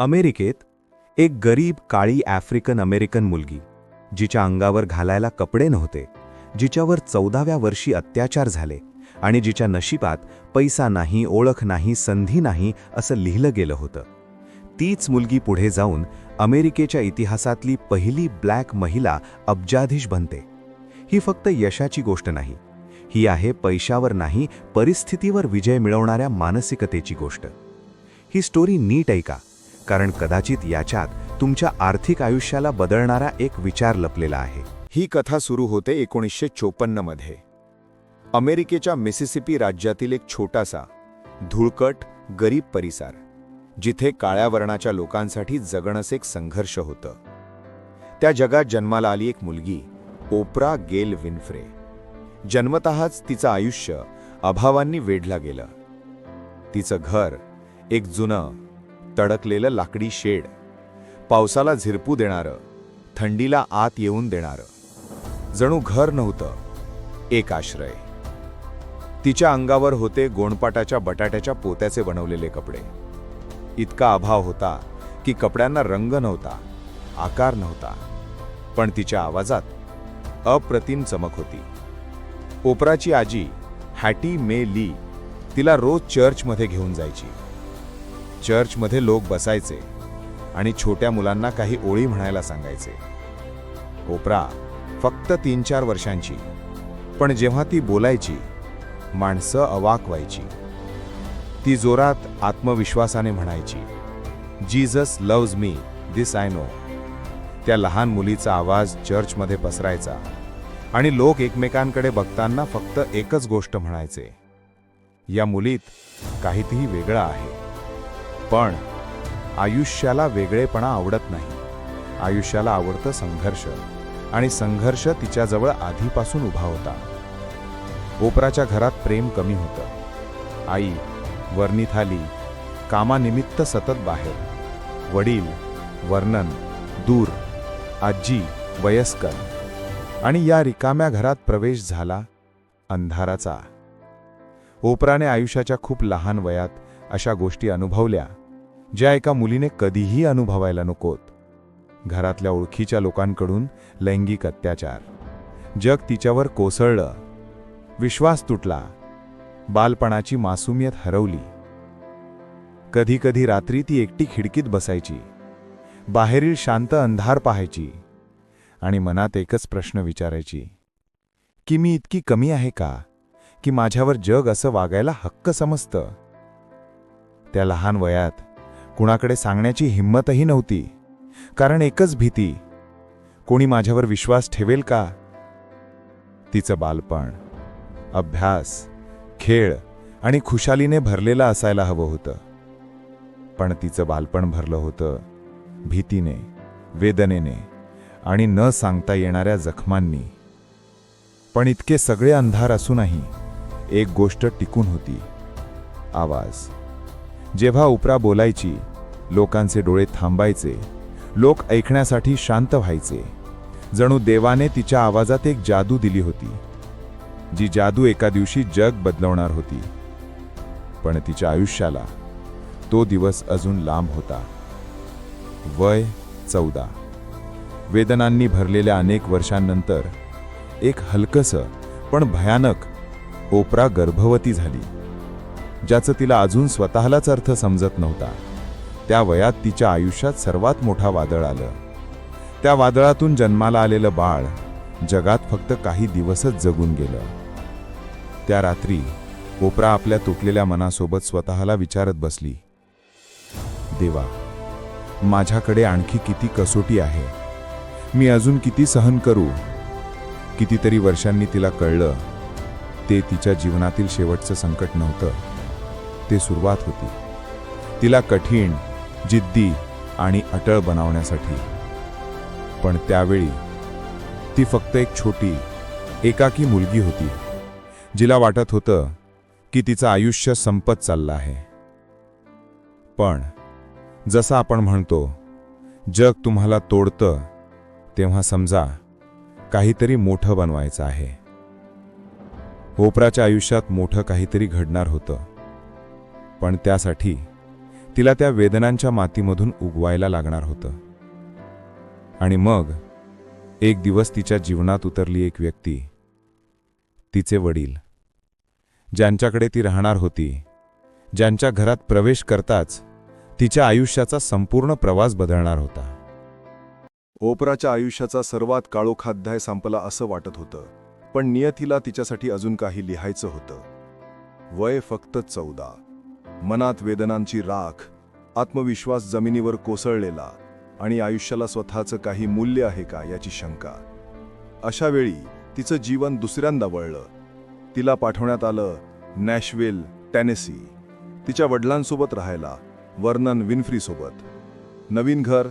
अमेरिकेत एक गरीब काळी आफ्रिकन अमेरिकन मुलगी जिच्या अंगावर घालायला कपडे नव्हते जिच्यावर चौदाव्या वर्षी अत्याचार झाले आणि जिच्या नशिबात पैसा नाही ओळख नाही संधी नाही असं लिहिलं गेलं होतं. तीच मुलगी पुढे जाऊन अमेरिकेच्या इतिहासातली पहिली ब्लॅक महिला अब्जाधीश बनते. ही फक्त यशाची गोष्ट नाही ही आहे पैशावर नाही परिस्थितीवर विजय मिळवणाऱ्या मानसिकतेची गोष्ट. ही स्टोरी नीट ऐका. कारण कदाचित याच्यात तुमच्या आर्थिक आयुष्याला बदलणारा एक विचार लपलेला आहे. ही कथा सुरू होते एकोणीसशे चोपन्नमध्ये अमेरिकेच्या मिसिसिपी राज्यातील एक छोटासा धुळकट गरीब परिसर जिथे काळ्या वर्णाच्या लोकांसाठी जगणंच एक संघर्ष होतं. त्या जगात जन्माला आली एक मुलगी ओप्रा गेल विन्फ्रे. जन्मतःच तिचं आयुष्य अभावांनी वेढलं गेलं. तिचं घर एक जुनं तडकलेलं लाकडी शेड. पावसाला झिरपू देणारं थंडीला आत येऊन देणारं. जणू घर नव्हतं एक आश्रय. तिच्या अंगावर होते गोणपाटाच्या बटाट्याच्या पोत्याचे बनवलेले कपडे. इतका अभाव होता की कपड्यांना रंग नव्हता आकार नव्हता. पण तिच्या आवाजात अप्रतिम चमक होती. ओपराची आजी हॅटी मे ली तिला रोज चर्चमध्ये घेऊन जायची. चर्चमध्ये लोक बसायचे आणि छोट्या मुलांना काही ओळी म्हणायला सांगायचे. ओपरा फक्त तीन चार वर्षांची. पण जेव्हा ती बोलायची माणसं अवाक व्हायची. ती जोरात आत्मविश्वासाने म्हणायची Jesus loves me this I know. त्या लहान मुलीचा आवाज चर्चमध्ये पसरायचा आणि लोक एकमेकांकडे बघताना फक्त एकच गोष्ट म्हणायचे या मुलीत काहीतरी वेगळं आहे. पण आयुष्याला वेगळेपणा आवडत नाही. आयुष्याला आवडतं संघर्ष आणि संघर्ष तिच्याजवळ आधीपासून उभा होता. ओपराच्या घरात प्रेम कमी होतं. आई वर्णिथाली कामानिमित्त सतत बाहेर. वडील वर्णन दूर आजी वयस्कर आणि या रिकाम्या घरात प्रवेश झाला अंधाराचा. ओपराने आयुष्याच्या खूप लहान वयात अशा गोष्टी अनुभवल्या. ज्या एका मुलीने कधीही अनुभवायला नकोत. घरातल्या ओळखीच्या लोकांकडून लैंगिक अत्याचार. जग तिच्यावर कोसळलं. विश्वास तुटला. बालपणाची मासूमियत हरवली. कधी कधी रात्री ती एकटी खिडकीत बसायची. बाहेरील शांत अंधार पाहायची. आणि मनात एकच प्रश्न विचारायची. की मी इतकी कमी आहे का? की माझ्यावर जग असं वागायला हक्क समजतं? त्या लहान वयात कुणाकडे सांगण्याची हिंमतही नव्हती. कारण एकच भीती कोणी माझ्यावर विश्वास ठेवेल का? तिचं बालपण अभ्यास खेळ आणि खुशालीने भरलेलं असायला हवं होतं. पण तिचं बालपण भरलं होतं भीतीने वेदनेने आणि न सांगता येणाऱ्या जखमांनी. पण इतके सगळे अंधार असूनही एक गोष्ट टिकून होती आवाज. जेव्हा उपरा बोलायची लोकांचे डोळे थांबायचे लोक ऐकण्यासाठी शांत व्हायचे. जणू देवाने तिच्या आवाजात एक जादू दिली होती जी जादू एका दिवशी जग बदलवणार होती. पण तिच्या आयुष्याला तो दिवस अजून लांब होता. वय चौदा. वेदनांनी भरलेल्या अनेक वर्षांनंतर एक हलकसं पण भयानक ओपरा गर्भवती झाली. ज्याचं तिला अजून स्वतःलाच अर्थ समजत नव्हता. त्या वयात तिच्या आयुष्यात सर्वात मोठा वादळ आलं. त्या वादळातून जन्माला आलेलं बाळ जगात फक्त काही दिवसच जगून गेलं. त्या रात्री ओपरा आपल्या तुटलेल्या मनासोबत स्वतःला विचारत बसली. देवा माझ्याकडे आणखी किती कसोटी आहे? मी अजून किती सहन करू? कितीतरी वर्षांनी तिला कळलं ते तिच्या जीवनातील शेवटचं संकट नव्हतं. ते सुरुवात होती. तिला कठीण जिद्दी आणि अटळ बनवण्यासाठी. पण त्यावेळी ती फक्त एक छोटी एकाकी मुलगी होती जिला वाटत होतं की तिचं आयुष्य संपत चाललं आहे. पण जसं आपण म्हणतो जग तुम्हाला तोडतं तेव्हा समजा काहीतरी मोठं बनवायचं आहे. ओपराच्या आयुष्यात मोठं काहीतरी घडणार होतं. पण त्यासाठी तिला त्या वेदनांच्या मातीमधून उगवायला लागणार होतं. आणि मग एक दिवस तिच्या जीवनात उतरली एक व्यक्ती तिचे वडील ज्यांच्याकडे ती राहणार होती ज्यांच्या घरात प्रवेश करताच तिच्या आयुष्याचा संपूर्ण प्रवास बदलणार होता. ओपराच्या आयुष्याचा सर्वात काळोखाध्याय संपला असं वाटत होतं पण नियतीला तिच्यासाठी अजून काही लिहायचं होतं. वय फक्त चौदा. मनात वेदनांची राख आत्मविश्वास जमिनीवर कोसळलेला आणि आयुष्याला स्वतःचं काही मूल्य आहे का याची शंका. अशा वेळी तिचं जीवन दुसऱ्यांदा वळलं. तिला पाठवण्यात आलं नॅशविल टेनेसी. तिच्या वडिलांसोबत राहायला वर्नन विन्फ्रीसोबत. नवीन घर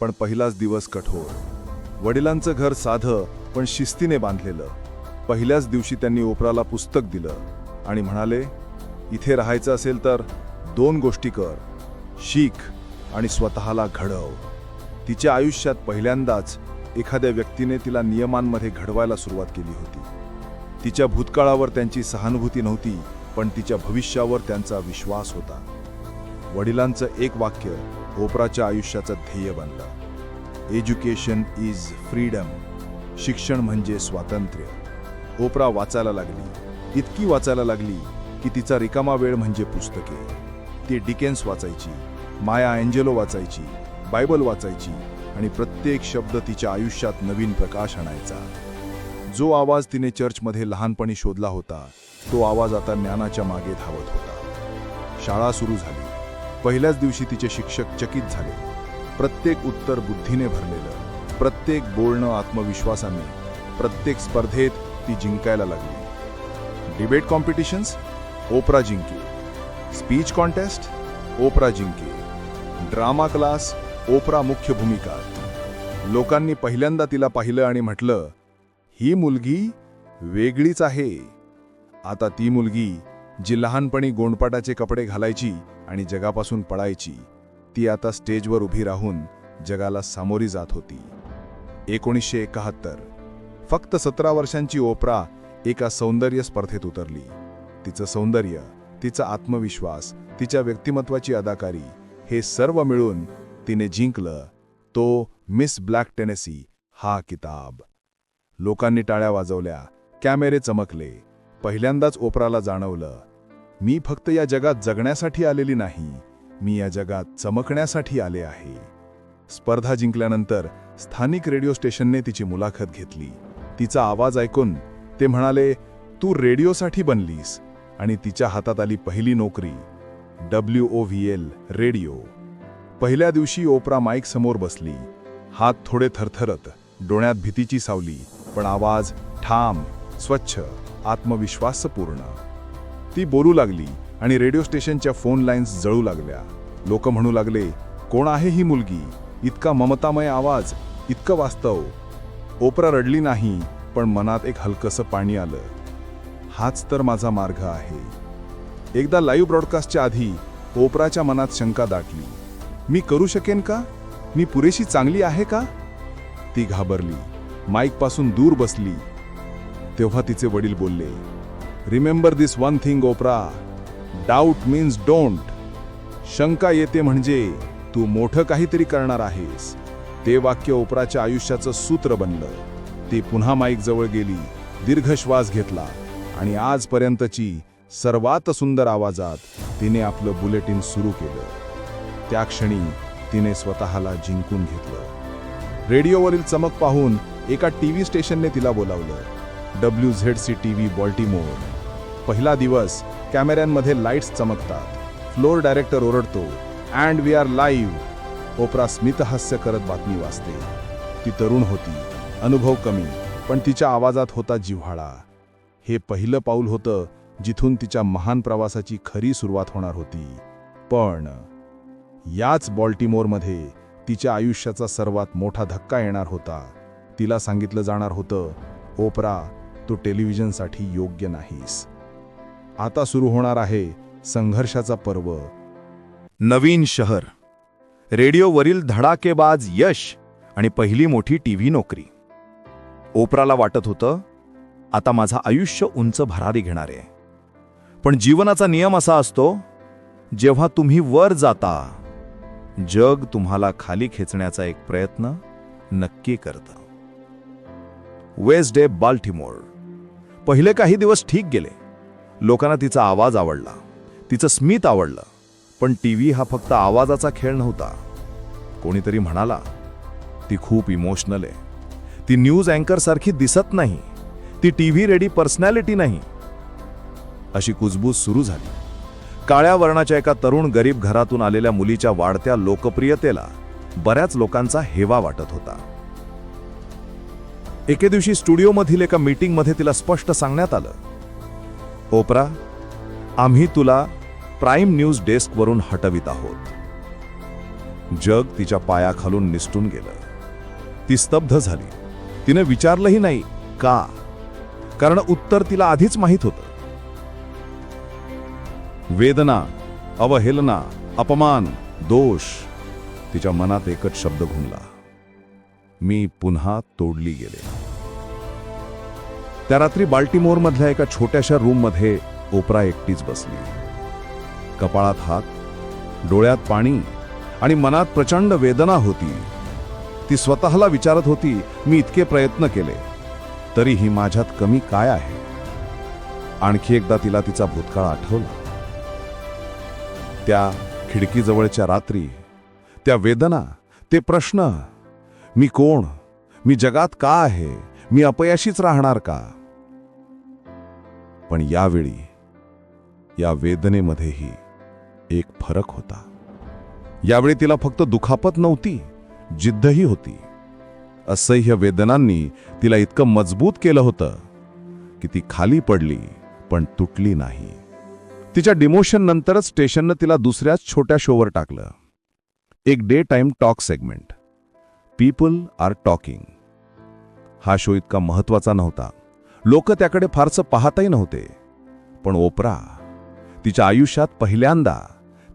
पण पहिलाच दिवस कठोर. वडिलांचं घर साधं पण शिस्तीने बांधलेलं. पहिल्याच दिवशी त्यांनी ओपराला पुस्तक दिलं आणि म्हणाले इथे राहायचं असेल तर दोन गोष्टी कर. शिक आणि स्वतःला घडव. तिच्या आयुष्यात पहिल्यांदाच एखाद्या व्यक्तीने तिला नियमांमध्ये घडवायला सुरुवात केली होती. तिच्या भूतकाळावर त्यांची सहानुभूती नव्हती पण तिच्या भविष्यावर त्यांचा विश्वास होता. वडिलांचं एक वाक्य ओपराच्या आयुष्याचं ध्येय बनलं. एज्युकेशन इज फ्रीडम शिक्षण म्हणजे स्वातंत्र्य. ओपरा वाचायला लागली. इतकी वाचायला लागली की तिचा रिकामा वेळ म्हणजे पुस्तके. ती डिकेन्स वाचायची माया एंजेलो वाचायची बायबल वाचायची आणि प्रत्येक शब्द तिच्या आयुष्यात नवीन प्रकाश आणायचा. जो आवाज तिने चर्चमध्ये लहानपणी शोधला होता तो आवाज आता ज्ञानाच्या मागे धावत होता. शाळा सुरू झाली. पहिल्याच दिवशी तिचे शिक्षक चकित झाले. प्रत्येक उत्तर बुद्धीने भरलेलं प्रत्येक बोलणं आत्मविश्वासाने प्रत्येक स्पर्धेत ती जिंकायला लागली. Debate competitions? ओपरा जिंके. स्पीच कॉन्टेस्ट ओपरा जिंके. ड्रामा क्लास ओपरा मुख्य भूमिका. लोकांनी पहिल्यांदा तिला पाहिलं आणि म्हटलं ही मुलगी वेगळीच आहे. आता ती मुलगी जी लहानपणी गोंडपाटाचे कपडे घालायची आणि जगापासून पळायची ती आता स्टेजवर उभी राहून जगाला सामोरी जात होती. एकोणीसशे एकाहत्तर. फक्त सतरा वर्षांची ओपरा एका सौंदर्य स्पर्धेत उतरली. तिचं सौंदर्य तिचा आत्मविश्वास तिच्या व्यक्तिमत्वाची अदाकारी हे सर्व मिळून तिने जिंकलं तो मिस ब्लॅक टेनेसी हा किताब. लोकांनी टाळ्या वाजवल्या कॅमेरे चमकले पहिल्यांदाच ओपराला जाणवलं मी फक्त या जगात जगण्यासाठी आलेली नाही मी या जगात चमकण्यासाठी आले आहे. स्पर्धा जिंकल्यानंतर स्थानिक रेडिओ स्टेशनने तिची मुलाखत घेतली. तिचा आवाज ऐकून ते म्हणाले तू रेडिओसाठी बनलीस आणि तिच्या हातात आली पहिली नोकरी W O V L radio. पहिल्या दिवशी ओपरा माईक समोर बसली. हात थोडे थरथरत डोळ्यात भीतीची सावली पण आवाज ठाम स्वच्छ आत्मविश्वासपूर्ण. ती बोलू लागली आणि रेडिओ स्टेशनच्या फोन लाईन्स जळू लागल्या. लोक म्हणू लागले कोण आहे ही मुलगी? इतका ममतामय आवाज इतकं वास्तव. ओपरा रडली नाही पण मनात एक हलकसं पाणी आलं. हाच तर माझा मार्ग आहे. एकदा लाईव्ह ब्रॉडकास्टच्या आधी ओपराच्या मनात शंका दाटली. मी करू शकेन का? मी पुरेशी चांगली आहे का? ती घाबरली. माईकपासून दूर बसली. तेव्हा तिचे वडील बोलले remember this one thing Oprah doubt means don't शंका येते म्हणजे तू मोठं काहीतरी करणार आहेस. ते वाक्य ओपराच्या आयुष्याचं सूत्र बनलं. ती पुन्हा माईक जवळ गेली. दीर्घ श्वास घेतला. आणि आजपर्यंतची सर्वात सुंदर आवाजात तिने आपलं बुलेटिन सुरू केलं. त्या क्षणी तिने स्वतःला जिंकून घेतलं. रेडिओवरील चमक पाहून एका टीव्ही स्टेशनने तिला बोलावलं. W Z C T V Baltimore. पहिला दिवस कॅमेऱ्यांमध्ये लाईट्स चमकतात. फ्लोर डायरेक्टर ओरडतो and we are live. Oprah स्मितहास्य करत बातमी वाचते. ती तरुण होती. अनुभव कमी पण तिच्या आवाजात होता जिव्हाळा. हे पहिलं पाऊल होतं जिथून तिच्या महान प्रवासाची खरी सुरुवात होणार होती. पण याच बॉल्टिमोरमध्ये तिच्या आयुष्याचा सर्वात मोठा धक्का येणार होता. तिला सांगितलं जाणार होतं ओपरा तू टेलिव्हिजनसाठी योग्य नाहीस. आता सुरू होणार आहे संघर्षाचा पर्व. नवीन शहर. रेडिओवरील धडाकेबाज यश आणि पहिली मोठी टीव्ही नोकरी. ओपराला वाटत होतं आता माझं आयुष्य उंच भरारी घेणार आहे. पण जीवनाचा नियम असा असतो जेव्हा तुम्ही वर जाता जग तुम्हाला खाली खेचण्याचा एक प्रयत्न नक्की करतं. West day Baltimore. पहिले काही दिवस ठीक गेले. लोकांना तिचा आवाज आवडला. तिचं स्मित आवडलं. पण टीव्ही हा फक्त आवाजाचा खेळ नव्हता. कोणीतरी म्हणाला ती खूप इमोशनल आहे. ती न्यूज अँकरसारखी दिसत नाही. ती टीव्ही रेडी पर्सनॅलिटी नाही. अशी कुजबूज सुरू झाली. काळ्या वर्णाच्या एका तरुण गरीब घरातून आलेल्या मुलीच्या वाढत्या लोकप्रियतेला बऱ्याच लोकांचा हेवा वाटत होता. एके दिवशी स्टुडिओमधील एका मीटिंगमध्ये तिला स्पष्ट सांगण्यात आलं. ओपरा आम्ही तुला प्राईम न्यूज डेस्कवरून हटवित आहोत. जग तिच्या पायाखालून निसटून गेलं. ती स्तब्ध झाली. तिने विचारलंही नाही का? कारण उत्तर तिला आधीच माहीत होतं. वेदना अवहेलना अपमान दोष तिच्या मनात एकच शब्द घुमला. मी पुन्हा तोडली गेले. त्या रात्री बाल्टिमोरमधल्या एका छोट्याशा रूममध्ये ओपरा एकटीच बसली. कपाळात हात डोळ्यात पाणी आणि मनात प्रचंड वेदना होती. ती स्वतःला विचारत होती मी इतके प्रयत्न केले. तरीही माझ्यात कमी काय आहे? आणखी एकदा तिला तिचा भूतकाळ आठवला. त्या खिडकीजवळच्या रात्री त्या वेदना ते प्रश्न मी कोण? मी जगात का आहे? मी अपयशीच राहणार का? पण यावेळी या वेदनेमध्येही एक फरक होता. यावेळी तिला फक्त दुखापत नव्हती जिद्दही होती. असह्य वेदनांनी तिला इतकं मजबूत केलं होतं की ती खाली पडली पण तुटली नाही. तिच्या डिमोशन नंतरच स्टेशननं तिला दुसऱ्याच छोट्या शोवर टाकलं. एक day time talk segment people are talking हा शो इतका महत्त्वाचा नव्हता. लोक त्याकडे फारसं पाहतही नव्हते. पण ओपरा तिच्या आयुष्यात पहिल्यांदा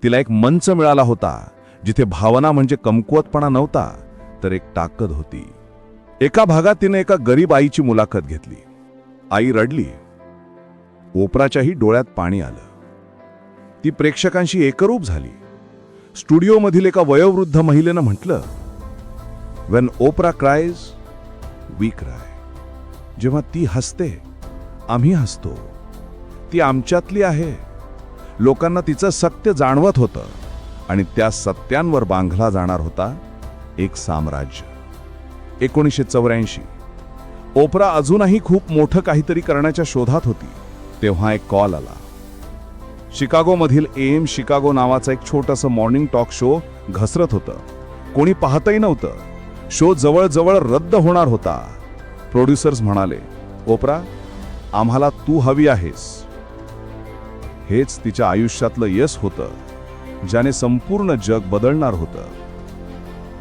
तिला एक मंच मिळाला होता जिथे भावना म्हणजे कमकुवतपणा नव्हता तर एक ताकद होती. एका भागात तिने एका गरीब आईची मुलाखत घेतली. आई रडली. ओपराच्याही डोळ्यात पाणी आलं. ती प्रेक्षकांशी एकरूप झाली. स्टुडिओमधील एका वयोवृद्ध महिलेनं म्हटलं when Oprah cries we cry जेव्हा ती हसते आम्ही हसतो. ती आमच्यातली आहे. लोकांना तिचं सत्य जाणवत होतं आणि त्या सत्यांवर बांधला जाणार होता एक साम्राज्य. एकोणीसशे चौऱ्याऐंशी. ओपरा अजूनही खूप मोठं काहीतरी करण्याच्या शोधात होती तेव्हा एक कॉल आला. शिकागोमधील एम शिकागो नावाचा एक छोटंसं मॉर्निंग टॉक शो घसरत होतं. कोणी पाहतही नव्हतं. शो जवळजवळ रद्द होणार होता. प्रोड्युसर्स म्हणाले ओपरा आम्हाला तू हवी आहेस. हेच तिच्या आयुष्यातलं यश होतं ज्याने संपूर्ण जग बदलणार होतं.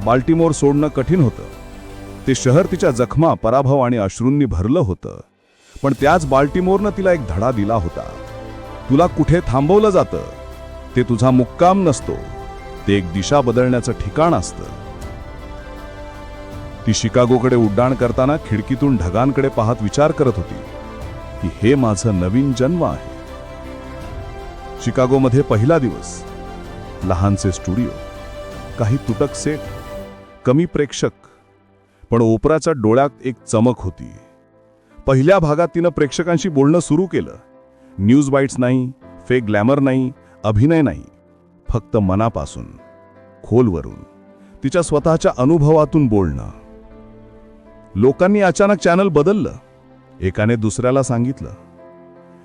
बाल्टीमोर सोडणं कठीण होतं. ते शहर तिच्या जखमा पराभव आणि अश्रूंनी भरलं होतं. पण त्याच बाल्टिमोरनं तिला एक धडा दिला होता. तुला कुठे थांबवलं जातं? ते तुझा मुक्काम नसतो. ते एक दिशा बदलण्याचं ठिकाण असतं. ती शिकागोकडे उड्डाण करताना खिडकीतून ढगांकडे पाहत विचार करत होती की हे माझं नवीन जन्म आहे. शिकागोमध्ये पहिला दिवस. लहानसे स्टुडिओ. काही तुटक सेट. कमी प्रेक्षक. पण ओपराच्या डोळ्यात एक चमक होती. पहिल्या भागात तिनं प्रेक्षकांशी बोलणं सुरू केलं. न्यूज बाईट्स नाही फेक ग्लॅमर नाही अभिनय नाही. फक्त मनापासून खोलवरून तिच्या स्वतःच्या अनुभवातून बोलणं. लोकांनी अचानक चॅनल बदललं. एकाने दुसऱ्याला सांगितलं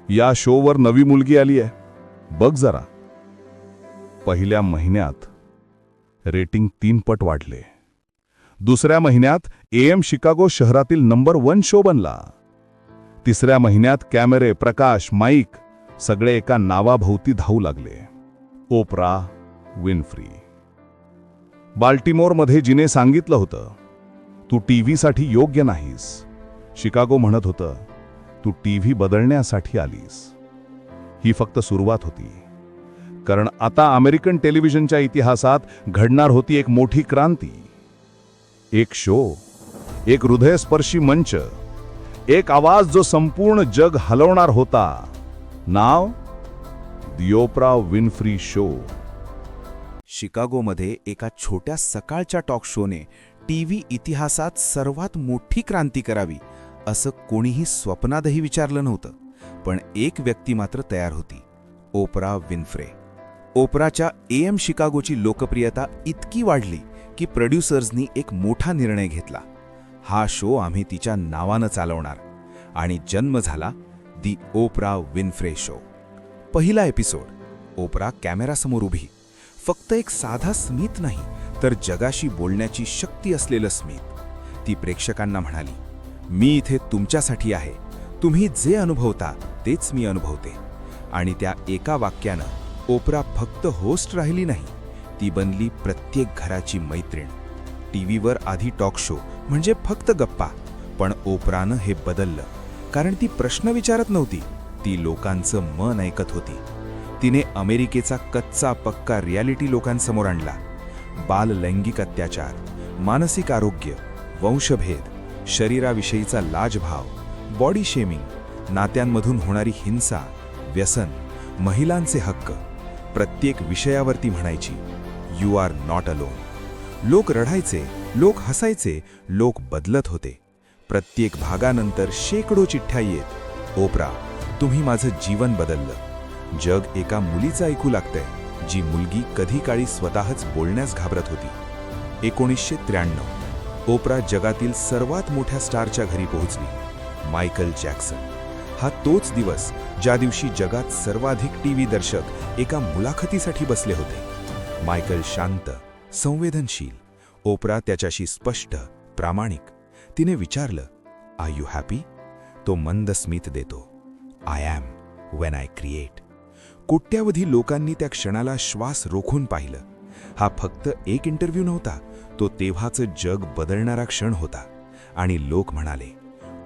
या शोवर नवी मुलगी आली आहे. बघ जरा. पहिल्या महिन्यात रेटिंग तीन पट वाढले. दुसऱ्या महिन्यात एएम शिकागो शहरातील नंबर वन शो बनला. तिसऱ्या महिन्यात कॅमेरे प्रकाश माईक सगळे एका नावाभोवती धावू लागले. ओपरा विनफ्री. बाल्टिमोरमध्ये जिने सांगितलं होतं तू टीव्हीसाठी योग्य नाहीस. शिकागो म्हणत होतं तू टीव्ही बदलण्यासाठी आलीस. ही फक्त सुरुवात होती. कारण आता अमेरिकन टेलिव्हिजनच्या इतिहासात घडणार होती एक मोठी क्रांती. एक शो एक हृदयस्पर्शी मंच एक आवाज जो संपूर्ण जग हलवणार होता. नाव? दी विनफ्री शो. शिकागोमध्ये एका छोट्या सकाळच्या टॉक शोने टीव्ही इतिहासात सर्वात मोठी क्रांती करावी असं कोणीही स्वप्नातही विचारलं नव्हतं पण एक व्यक्ती मात्र तयार होती ओपरा विन्फ्रे. ओपराच्या ए एम शिकागोची लोकप्रियता इतकी वाढली की प्रोड्युसर्सनी एक मोठा निर्णय घेतला. हा शो आम्ही तिच्या नावानं चालवणार. आणि जन्म झाला दी ओपरा विनफ्रे शो पहिला एपिसोड ओपरा कॅमेरासमोर उभी. फक्त एक साधा स्मित नाही तर जगाशी बोलण्याची शक्ती असलेलं स्मित ती प्रेक्षकांना म्हणाली मी इथे तुमच्यासाठी आहे. तुम्ही जे अनुभवता तेच मी अनुभवते. आणि त्या एका वाक्यानं ओपरा फक्त होस्ट राहिली नाही ती बनली प्रत्येक घराची मैत्रीण. टीव्हीवर आधी टॉक शो म्हणजे फक्त गप्पा. पण ओपरानं हे बदललं कारण ती प्रश्न विचारत नव्हती. ती लोकांचं मन ऐकत होती. तिने अमेरिकेचा कच्चा पक्का रियालिटी लोकांसमोर आणला. बाल लैंगिक अत्याचार मानसिक आरोग्य वंशभेद शरीराविषयीचा लाजभाव बॉडी शेमिंग नात्यांमधून होणारी हिंसा व्यसन महिलांचे हक्क प्रत्येक विषयावरती म्हणायची. यू आर नॉट अलोन लोक रडायचे लोक हसायचे लोक बदलत होते. प्रत्येक भागानंतर शेकडो चिठ्ठ्या येत. ओपरा तुम्ही माझं जीवन बदललं. जग एका मुलीचं ऐकू लागतंय जी मुलगी कधी काळी स्वतःच बोलण्यास घाबरत होती. एकोणीसशे त्र्याण्णव. ओपरा जगातील सर्वात मोठ्या स्टारच्या घरी पोहोचली. Michael Jackson. हा तोच दिवस ज्या दिवशी जगात सर्वाधिक टीव्ही दर्शक एका मुलाखतीसाठी बसले होते. मायकल शांत संवेदनशील ओपरा त्याच्याशी स्पष्ट प्रामाणिक. तिने विचारलं आय यू हॅपी तो मंद स्मित देतो I am when I create कोट्यावधी लोकांनी त्या क्षणाला श्वास रोखून पाहिलं. हा फक्त एक इंटरव्ह्यू नव्हता तो तेव्हाचं जग बदलणारा क्षण होता. आणि लोक म्हणाले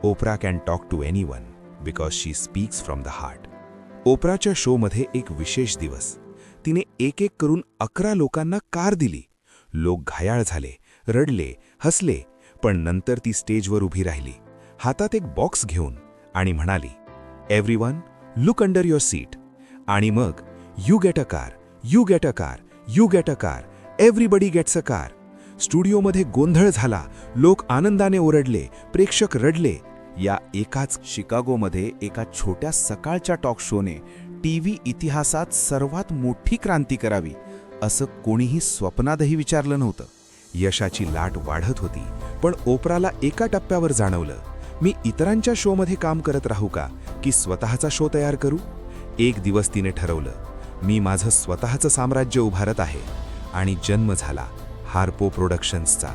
Oprah can talk to anyone because she speaks from the heart ओपराच्या शोमध्ये एक विशेष दिवस तिने एक एक करून अकरा लोकांना कार दिली. लोक घायाळ झाले रडले हसले पण नंतर ती स्टेजवर उभी राहिली. हातात एक बॉक्स घेऊन आणि म्हणाली everyone look under your seat आणि मग you get a car you get a car you get a car everybody gets a car स्टुडिओमध्ये गोंधळ झाला लोक आनंदाने ओरडले प्रेक्षक रडले. या एकाच शिकागोमध्ये एका छोट्या सकाळच्या टॉक शोने टी व्ही इतिहासात सर्वात मोठी क्रांती करावी असं कोणीही स्वप्नातही विचारलं नव्हतं. यशाची लाट वाढत होती पण ओपराला एका टप्प्यावर जाणवलं मी इतरांच्या शोमध्ये काम करत राहू का की स्वतःचा शो तयार करू? एक दिवस तिने ठरवलं मी माझं स्वतःचं साम्राज्य उभारत आहे आणि जन्म झाला हार्पो प्रोडक्शन्सचा.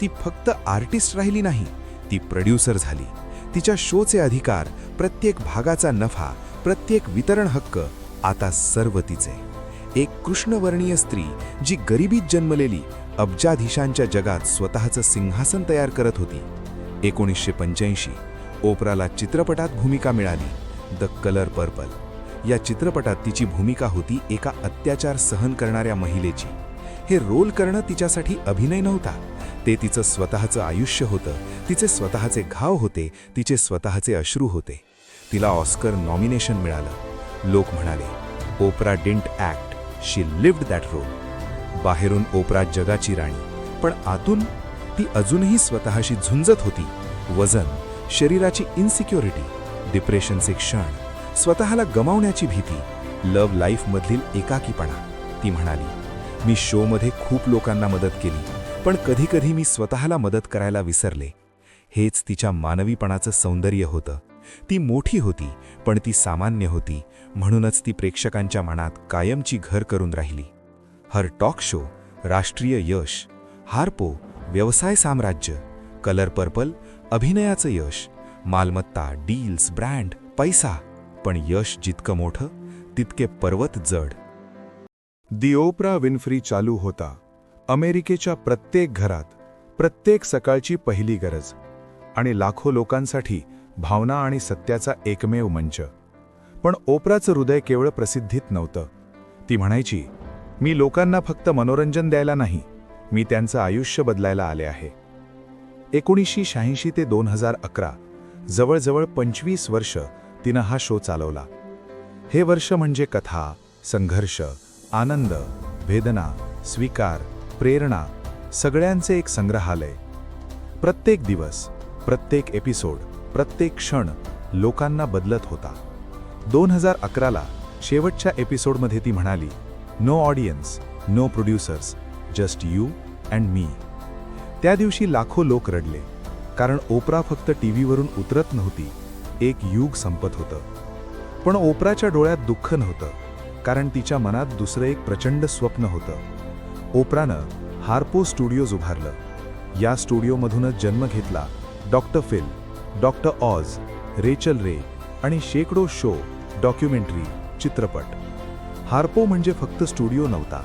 ती फक्त आर्टिस्ट राहिली नाही ती प्रोड्युसर झाली. तिच्या शोचे अधिकार प्रत्येक भागाचा नफा प्रत्येक वितरण हक्क आता सर्व तिचे. एक कृष्णवर्णीय स्त्री जी गरिबीत जन्मलेली अब्जाधीशांच्या जगात स्वतःचं सिंहासन तयार करत होती. एकोणीसशे पंच्याऐंशी ओपराला चित्रपटात भूमिका मिळाली द कलर पर्पल. या चित्रपटात तिची भूमिका होती एका अत्याचार सहन करणाऱ्या महिलेची. हे रोल करणं तिच्यासाठी अभिनय नव्हता ते तिचं स्वतःचं आयुष्य होतं. तिचे स्वतःचे घाव होते. तिचे स्वतःचे अश्रू होते. तिला ऑस्कर नॉमिनेशन मिळालं. लोक म्हणाले Oprah didn't act. She lived that role. बाहेरून ओपरा जगाची राणी. पण आतून ती अजूनही स्वतःशी झुंजत होती. वजन शरीराची इन्सिक्युरिटी डिप्रेशनचे क्षण स्वतःला गमावण्याची भीती लव्ह लाईफमधील एकाकीपणा. ती म्हणाली मी शोमध्ये खूप लोकांना मदत केली. पण कधीकधी मी स्वतःला मदत करायला विसरले. हेच तिच्या मानवीपणाचं सौंदर्य होतं. ती मोठी होती पण ती सामान्य होती म्हणूनच ती प्रेक्षकांच्या मनात कायमची घर करून राहिली. हर टॉक शो राष्ट्रीय यश हार्पो व्यवसाय साम्राज्य कलर पर्पल अभिनयाचं यश मालमत्ता डील्स ब्रँड पैसा पण यश जितकं मोठं तितके पर्वत जड दिओप्रा विनफ्री विन्फ्री चालू होता. अमेरिकेच्या प्रत्येक घरात प्रत्येक सकाळची पहिली गरज आणि लाखो लोकांसाठी भावना आणि सत्याचा एकमेव मंच. पण ओपराचं हृदय केवळ प्रसिद्धीत नव्हतं. ती म्हणायची मी लोकांना फक्त मनोरंजन द्यायला नाही मी त्यांचं आयुष्य बदलायला आले आहे. एकोणीसशे शहाऐंशी ते दोन हजार अकरा जवळजवळ पंचवीस वर्ष तिनं हा शो चालवला. हे वर्ष म्हणजे कथा संघर्ष आनंद वेदना स्वीकार प्रेरणा सगळ्यांचे एक संग्रहालय. प्रत्येक दिवस प्रत्येक एपिसोड प्रत्येक क्षण लोकांना बदलत होता. दोन हजार अकराला शेवटच्या एपिसोडमध्ये ती म्हणाली no audience no producers just you and me त्या दिवशी लाखो लोक रडले कारण ओपरा फक्त टी व्हीवरून उतरत नव्हती एक युग संपत होतं. पण ओपराच्या डोळ्यात दुःख नव्हतं कारण तिच्या मनात दुसरं एक प्रचंड स्वप्न होतं. ओपरानं हार्पो स्टुडिओज उभारलं. या स्टुडिओमधूनच जन्म घेतला doctor Phil doctor Oz Rachael Ray आणि शेकडो शो डॉक्युमेंटरी चित्रपट. हार्पो म्हणजे फक्त स्टुडिओ नव्हता.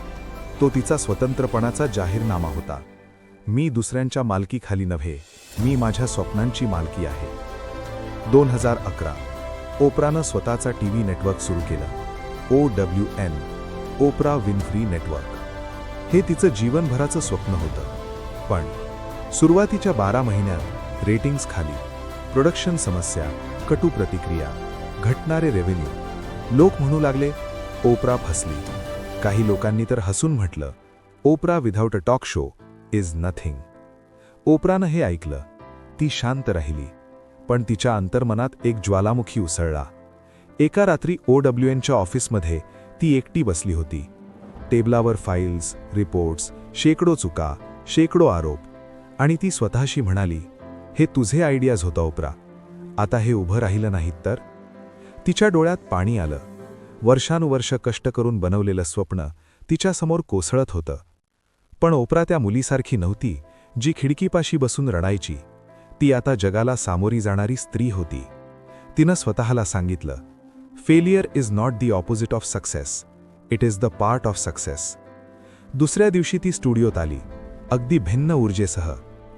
तो तिचा स्वतंत्रपणाचा जाहीरनामा होता. मी दुसऱ्यांच्या मालकीखाली नव्हे मी माझ्या स्वप्नांची मालकी आहे. दोन हजार अकरा ओपरानं स्वतःचा टी व्ही नेटवर्क सुरू केलं. O W N Oprah Winfrey network. हे तिचं जीवनभराचं स्वप्न होतं. पण सुरुवातीच्या बारा महिन्यात रेटिंग्स खाली. प्रोडक्शन समस्या कटू प्रतिक्रिया घटणारे रेव्हेन्यू लोक म्हणू लागले ओपरा फसली. काही लोकांनी तर हसून म्हटलं Oprah without a talk show is nothing ओपरानं हे ऐकलं ती शांत राहिली पण तिच्या अंतर्मनात एक ज्वालामुखी उसळला. एका रात्री ओ डब्ल्यू एनच्या ऑफिसमध्ये ती एकटी बसली होती. टेबलावर फाईल्स रिपोर्ट्स शेकडो चुका शेकडो आरोप. आणि ती स्वतःशी म्हणाली हे तुझे आयडियाज होता ओपरा. आता हे उभं राहिलं नाहीत तर? तिच्या डोळ्यात पाणी आलं. वर्षानुवर्ष कष्ट करून बनवलेलं स्वप्न तिच्यासमोर कोसळत होतं. पण ओपरा त्या मुलीसारखी नव्हती जी खिडकीपाशी बसून रडायची. ती आता जगाला सामोरी जाणारी स्त्री होती. तिनं स्वतःला सांगितलं failure is not the opposite of success it is the part of success दुसऱ्या दिवशी ती स्टुडिओत आली. अगदी भिन्न ऊर्जेसह.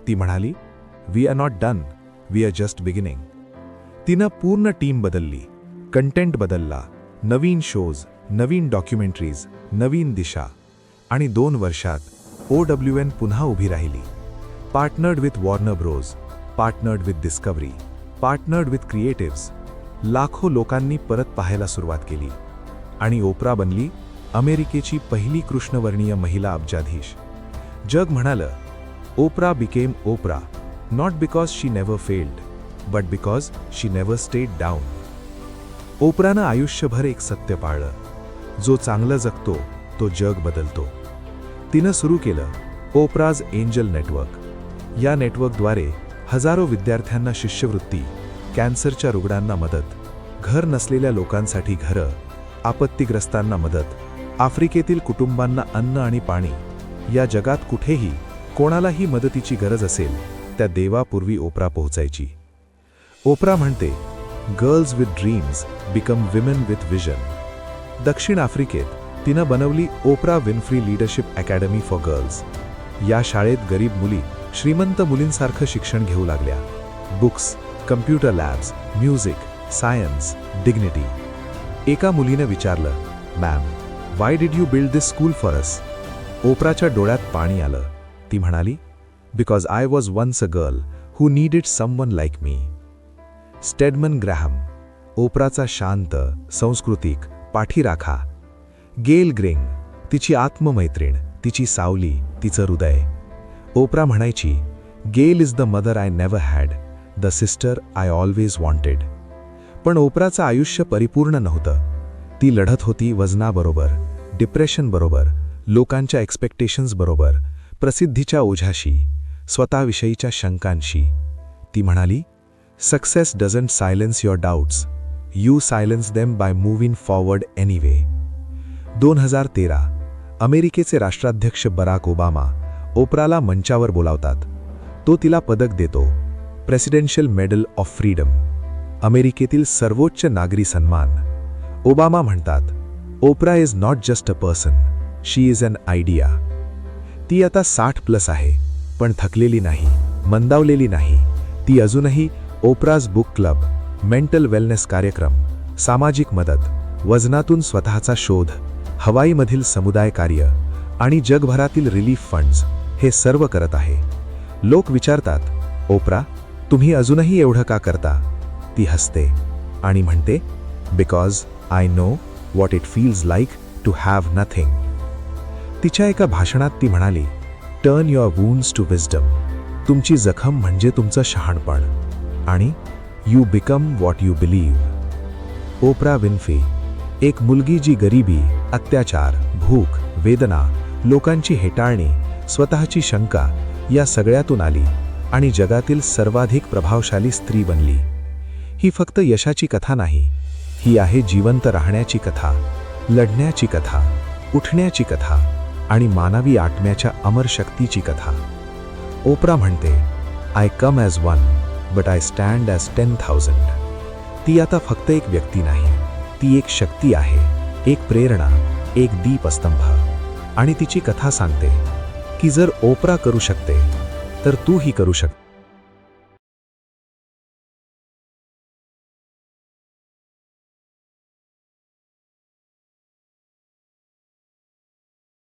ती म्हणाली we are not done we are just beginning तिनं पूर्ण टीम बदलली. कंटेंट बदलला. नवीन शोज नवीन डॉक्युमेंटरीज नवीन दिशा. आणि दोन वर्षात ओ डब्ल्यू एन पुन्हा उभी राहिली. Partnered with Warner Bros partnered with Discovery partnered with creatives लाखो लोकांनी परत पाहायला सुरुवात केली. आणि ओपरा बनली. अमेरिकेची पहिली कृष्णवर्णीय महिला अब्जाधीश. जग म्हणालं Oprah became Oprah not because she never failed but because she never stayed down. ओपरानं आयुष्यभर एक सत्य पाळलं. जो चांगलं जगतो तो जग बदलतो. तिनं सुरू केलं ओपराज एंजल नेटवर्क. या नेटवर्कद्वारे हजारो विद्यार्थ्यांना शिष्यवृत्ती कॅन्सरच्या रुग्णांना मदत घर नसलेल्या लोकांसाठी घरं आपत्तीग्रस्तांना मदत आफ्रिकेतील कुटुंबांना अन्न आणि पाणी या जगात कुठेही कोणालाही मदतीची गरज असेल त्या देवापूर्वी ओपरा पोहोचायची. ओपरा म्हणते girls with dreams become women with vision दक्षिण आफ्रिकेत तिनं बनवली Oprah Winfrey leadership academy for girls. या शाळेत गरीब मुली श्रीमंत मुलींसारखं शिक्षण घेऊ लागल्या. Books computer labs music science dignity. एका मुलीनं विचारलं ma'am why did you build this school for us ओपराच्या डोळ्यात पाणी आलं. ती म्हणाली because I was once a girl who needed someone like me Stedman Graham ओपराचा शांत सांस्कृतिक पाठीराखा. गेल ग्रेंग तिची आत्ममैत्रीण तिची सावली तिचं हृदय. ओपरा म्हणायची Gayle is the mother I never had the sister I always wanted पण ओपराचं आयुष्य परिपूर्ण नव्हतं. ती लढत होती वजनाबरोबर डिप्रेशनबरोबर लोकांच्या एक्सपेक्टेशन्स बरोबर प्रसिद्धीच्या ओझ्याशी स्वतःविषयीच्या शंकांशी. ती म्हणाली success doesn't silence your doubts you silence them by moving forward anyway दोन हजार तेरा अमेरिकेचे राष्ट्राध्यक्ष बराक ओबामा ओपराला मंचावर बोलावतात. तो तिला पदक देतो प्रेसिडेन्शियल मेडल ऑफ फ्रीडम अमेरिकेतील सर्वोच्च नागरी सन्मान. ओबामा म्हणतात Oprah is not just a person she is an idea. ती आता साठ प्लस आहे पण थकलेली नाही मंदावलेली नाही. ती अजूनही Oprah's book club mental wellness कार्यक्रम सामाजिक मदत वजनातून स्वतःचा शोध हवाईमधील समुदाय कार्य आणि जगभरातील रिलीफ फंड्स हे सर्व करत आहे. लोक विचारतात ओपरा तुम्ही अजूनही एवढं का करता? ती हसते आणि म्हणते because I know what it feels like to have nothing तिच्या एका भाषणात ती म्हणाली turn your wounds to wisdom तुमची जखम म्हणजे तुमचं शहाणपण. आणि you become what you believe Oprah Winfrey एक मुलगी जी गरिबी अत्याचार भूक वेदना लोकांची हेटाळणी स्वतःची शंका या सगळ्यातून आली आणि जगातील सर्वाधिक प्रभावशाली स्त्री बनली. ही फक्त यशाची कथा नाही ही आहे जिवंत राहण्याची कथा लढण्याची कथा उठण्याची कथा आणि मानवी आत्म्याच्या अमर शक्तीची कथा. ओप्रा म्हणते I come as one but I stand as ten thousand ती आता फक्त एक व्यक्ती नाही ती एक शक्ती आहे एक प्रेरणा एक दीपस्तंभ. आणि तिची कथा सांगते की जर ओप्रा करू शकते तर तूही करू शकते.